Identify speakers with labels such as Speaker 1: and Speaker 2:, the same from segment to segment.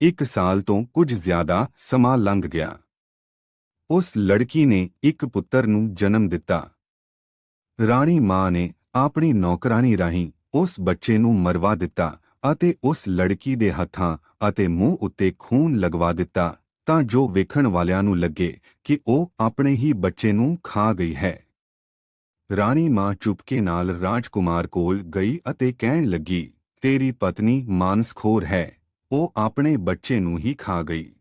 Speaker 1: ਇੱਕ ਸਾਲ ਤੋਂ ਕੁਝ ਜ਼ਿਆਦਾ ਸਮਾਂ ਲੰਘ ਗਿਆ। ਉਸ ਲੜਕੀ ਨੇ ਇੱਕ ਪੁੱਤਰ ਨੂੰ ਜਨਮ ਦਿੱਤਾ। ਰਾਣੀ ਮਾਂ ਨੇ ਆਪਣੀ ਨੌਕਰਾਨੀ ਰਾਹੀਂ ਉਸ ਬੱਚੇ ਨੂੰ ਮਰਵਾ ਦਿੱਤਾ ਅਤੇ ਉਸ ਲੜਕੀ ਦੇ ਹੱਥਾਂ ਅਤੇ ਮੂੰਹ ਉੱਤੇ ਖੂਨ ਲਗਵਾ ਦਿੱਤਾ ਤਾਂ ਜੋ ਵੇਖਣ ਵਾਲਿਆਂ ਨੂੰ ਲੱਗੇ ਕਿ ਉਹ ਆਪਣੇ ਹੀ ਬੱਚੇ ਨੂੰ ਖਾ ਗਈ ਹੈ। ਰਾਣੀ ਮਾਂ ਚੁਪਕੇ ਨਾਲ ਰਾਜਕੁਮਾਰ ਕੋਲ ਗਈ ਅਤੇ ਕਹਿਣ ਲੱਗੀ, ਤੇਰੀ ਪਤਨੀ ਮਾਨਸਖੋਰ ਹੈ। ਉਹ ਆਪਣੇ ਬੱਚੇ ਨੂੰ ਹੀ ਖਾ ਗਈ।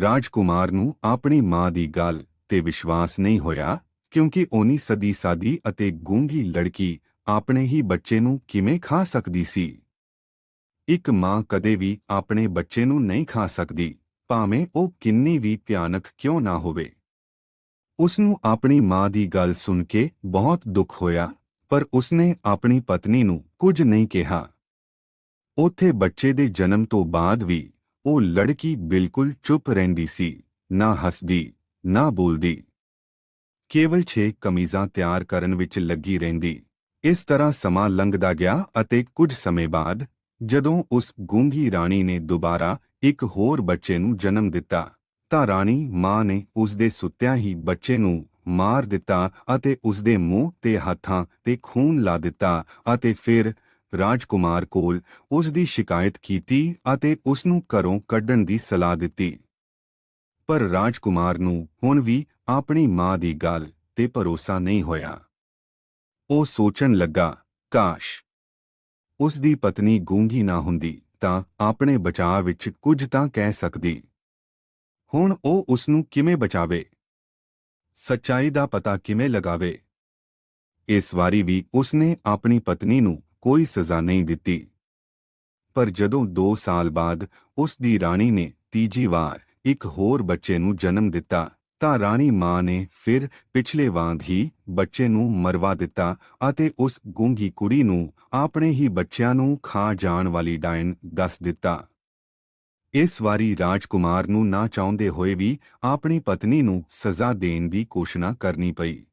Speaker 1: ਰਾਜਕੁਮਾਰ ਨੂੰ ਆਪਣੀ ਮਾਂ ਦੀ ਗੱਲ ਤੇ ਵਿਸ਼ਵਾਸ ਨਹੀਂ ਹੋਇਆ, ਕਿਉਂਕਿ ਉਹਨੀ ਸਦੀ ਸਾਦੀ ਅਤੇ ਗੂੰਗੀ ਲੜਕੀ ਆਪਣੇ ਹੀ ਬੱਚੇ ਨੂੰ ਕਿਵੇਂ ਖਾ ਸਕਦੀ ਸੀ? ਇੱਕ ਮਾਂ ਕਦੇ ਵੀ ਆਪਣੇ ਬੱਚੇ ਨੂੰ ਨਹੀਂ ਖਾ ਸਕਦੀ, ਭਾਵੇਂ ਉਹ ਕਿੰਨੀ ਵੀ ਭਿਆਨਕ ਕਿਉਂ ਨਾ ਹੋਵੇ। ਉਸ ਨੂੰ ਆਪਣੀ ਮਾਂ ਦੀ ਗੱਲ ਸੁਣ ਕੇ ਬਹੁਤ ਦੁੱਖ ਹੋਇਆ, ਪਰ ਉਸਨੇ ਆਪਣੀ ਪਤਨੀ ਨੂੰ ਕੁਝ ਨਹੀਂ ਕਿਹਾ। ਉੱਥੇ ਬੱਚੇ ਦੇ ਜਨਮ ਤੋਂ ਬਾਅਦ ਵੀ ਉਹ ਲੜਕੀ ਬਿਲਕੁਲ ਚੁੱਪ ਰਹਿੰਦੀ ਸੀ, ਨਾ ਹੱਸਦੀ, ਨਾ ਬੋਲਦੀ। ਕੇਵਲ 6 ਕਮੀਜ਼ਾਂ ਤਿਆਰ ਕਰਨ ਵਿੱਚ ਲੱਗੀ ਰਹਿੰਦੀ। ਇਸ ਤਰ੍ਹਾਂ ਸਮਾਂ ਲੰਘਦਾ ਗਿਆ ਅਤੇ ਕੁਝ ਸਮੇਂ ਬਾਅਦ ਜਦੋਂ ਉਸ ਗੂੰਗੀ ਰਾਣੀ ਨੇ ਦੁਬਾਰਾ ਇੱਕ ਹੋਰ ਬੱਚੇ ਨੂੰ ਜਨਮ ਦਿੱਤਾ, ਤਾਂ ਰਾਣੀ ਮਾਂ ਨੇ ਉਸ ਦੇ ਸੁੱਤਿਆਂ ਹੀ ਬੱਚੇ ਨੂੰ ਮਾਰ ਦਿੱਤਾ ਅਤੇ ਉਸ ਦੇ ਮੂੰਹ ਤੇ ਹੱਥਾਂ ਤੇ ਖੂਨ ਲਾ ਦਿੱਤਾ ਅਤੇ ਫਿਰ ਰਾਜਕੁਮਾਰ ਕੋਲ ਉਸ ਦੀ ਸ਼ਿਕਾਇਤ ਕੀਤੀ ਅਤੇ ਉਸ ਨੂੰ ਘਰੋਂ ਕੱਢਣ ਦੀ ਸਲਾਹ ਦਿੱਤੀ। ਪਰ ਰਾਜਕੁਮਾਰ ਨੂੰ ਹੁਣ ਵੀ ਆਪਣੀ ਮਾਂ ਦੀ ਗੱਲ ਤੇ ਭਰੋਸਾ ਨਹੀਂ ਹੋਇਆ। ਉਹ ਸੋਚਣ ਲੱਗਾ, ਕਾਸ਼ ਉਸ ਦੀ ਪਤਨੀ ਗੂੰਗੀ ਨਾ ਹੁੰਦੀ ਤਾਂ ਆਪਣੇ ਬਚਾਅ ਵਿੱਚ ਕੁਝ ਤਾਂ ਕਹਿ ਸਕਦੀ। ਹੁਣ ਉਹ ਉਸ ਨੂੰ ਕਿਵੇਂ ਬਚਾਵੇ? ਸੱਚਾਈ ਦਾ ਪਤਾ ਕਿਵੇਂ ਲਗਾਵੇ? ਇਸ ਵਾਰੀ ਵੀ ਉਸਨੇ ਆਪਣੀ ਪਤਨੀ ਨੂੰ ਕੋਈ ਸਜ਼ਾ ਨਹੀਂ ਦਿੱਤੀ। ਪਰ ਜਦੋਂ 2 ਸਾਲ ਬਾਅਦ ਉਸ ਦੀ ਰਾਣੀ ਨੇ ਤੀਜੀ ਵਾਰ ਇੱਕ ਹੋਰ ਬੱਚੇ ਨੂੰ ਜਨਮ ਦਿੱਤਾ, ਤਾਂ ਰਾਣੀ ਮਾਂ ਨੇ ਫਿਰ ਪਿਛਲੇ ਵਾਂਗ ਹੀ ਬੱਚੇ ਨੂੰ ਮਰਵਾ ਦਿੱਤਾ ਅਤੇ ਉਸ ਗੂੰਗੀ ਕੁੜੀ ਨੂੰ ਆਪਣੇ ਹੀ ਬੱਚਿਆਂ ਨੂੰ ਖਾ ਜਾਣ ਵਾਲੀ ਡਾਇਨ ਦੱਸ ਦਿੱਤਾ। ਇਸ ਵਾਰੀ ਰਾਜਕੁਮਾਰ ਨੂੰ ਨਾ ਚਾਹੁੰਦੇ ਹੋਏ ਵੀ ਆਪਣੀ ਪਤਨੀ ਨੂੰ ਸਜ਼ਾ ਦੇਣ ਦੀ ਕੋਸ਼ਿਸ਼ ਕਰਨੀ ਪਈ।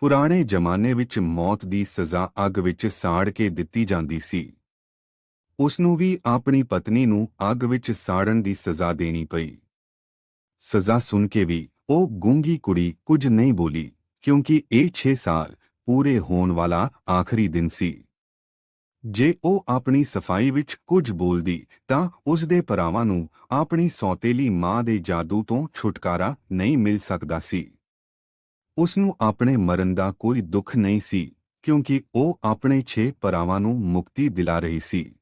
Speaker 1: ਪੁਰਾਣੇ ਜ਼ਮਾਨੇ ਵਿੱਚ ਮੌਤ ਦੀ ਸਜ਼ਾ ਅੱਗ ਵਿੱਚ ਸਾੜ ਕੇ ਦਿੱਤੀ ਜਾਂਦੀ ਸੀ। ਉਸ ਨੂੰ ਵੀ ਆਪਣੀ ਪਤਨੀ ਨੂੰ ਅੱਗ ਵਿੱਚ ਸਾੜਨ ਦੀ ਸਜ਼ਾ ਦੇਣੀ ਪਈ। ਸਜ਼ਾ ਸੁਣ ਕੇ ਵੀ ਉਹ ਗੂੰਗੀ ਕੁੜੀ ਕੁਝ ਨਹੀਂ ਬੋਲੀ, ਕਿਉਂਕਿ ਇਹ 6 ਸਾਲ ਪੂਰੇ ਹੋਣ ਵਾਲਾ ਆਖਰੀ ਦਿਨ ਸੀ। ਜੇ ਉਹ ਆਪਣੀ ਸਫ਼ਾਈ ਵਿੱਚ ਕੁਝ ਬੋਲਦੀ, ਤਾਂ ਉਸ ਦੇ ਭਰਾਵਾਂ ਨੂੰ ਆਪਣੀ ਸੌਤੇਲੀ ਮਾਂ ਦੇ ਜਾਦੂ ਤੋਂ ਛੁਟਕਾਰਾ ਨਹੀਂ ਮਿਲ ਸਕਦਾ ਸੀ। ਉਸ ਨੂੰ ਆਪਣੇ ਮਰਨ ਦਾ ਕੋਈ ਦੁੱਖ ਨਹੀਂ ਸੀ, ਕਿਉਂਕਿ ਉਹ ਆਪਣੇ ਛੇ ਭਰਾਵਾਂ ਨੂੰ ਮੁਕਤੀ ਦਿਲਾ ਰਹੀ ਸੀ।